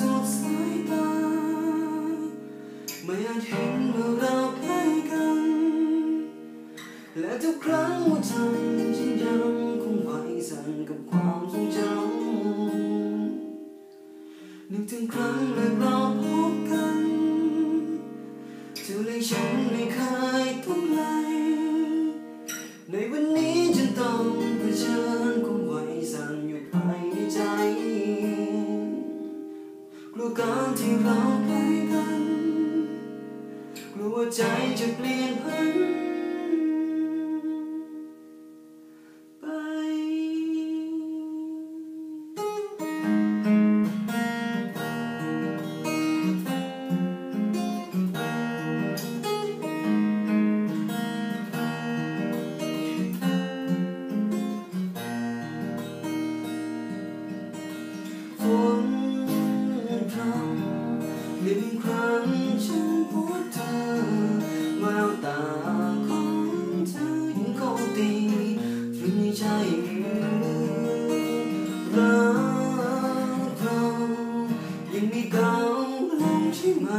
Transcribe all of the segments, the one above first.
จาสายตา ไม่อาจเห็นว่าเราใกล้กัน และทุกครั้งหัวใจฉันยังคงไหวสั่นกับความทรงจำนึกถึงครั้งแรกเราพบกันเธอเลยฉันไม่เคยต้องไกลในวันนี้ฉันต้องเผชิญควา การที่เราใกล้กัน กลัวใจจะเปลี่ยนพัน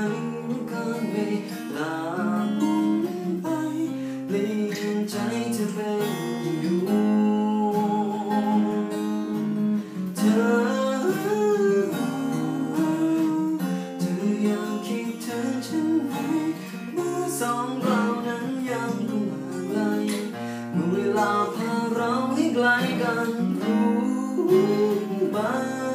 ใช่ไหมเการเวลาหมุนไปเปลี่ยนใจเธอเป็นอยู่เธอเธอยังคิดถึงฉันไหมเมื่อสองเรานั้นยังคงห่างไกลเมื่อเวลาพาเราให้ไกลกันรู้บ้าง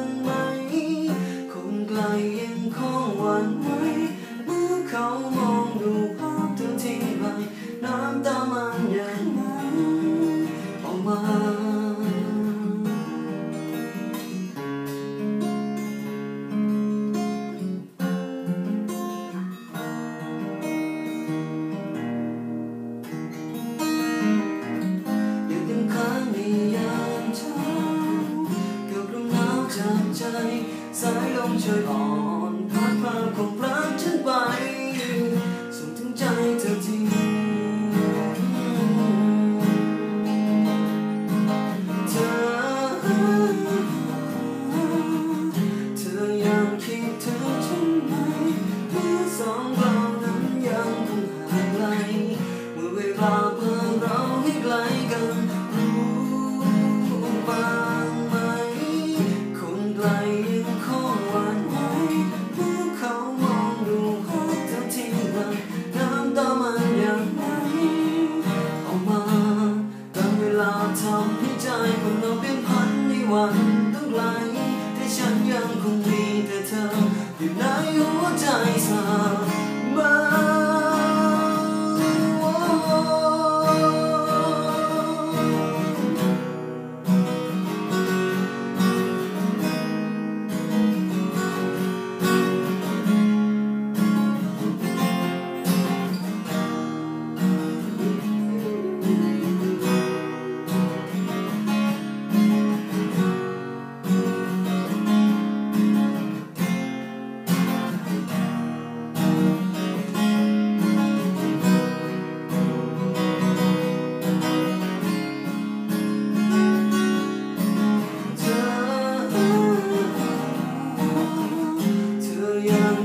สายลมช่วยอ่อนพัดพาของรักฉันไปส่งถึงใจเธอทีเธอเธอยังคิดถึงฉันไหมเมื่อสองเรานั้นยังคงห่างไกลเมื่อเวลา วันตั้งไกลแต่ฉันยังคงมีแต่เธออยู่ในหัวใจเสมอ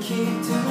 ยัง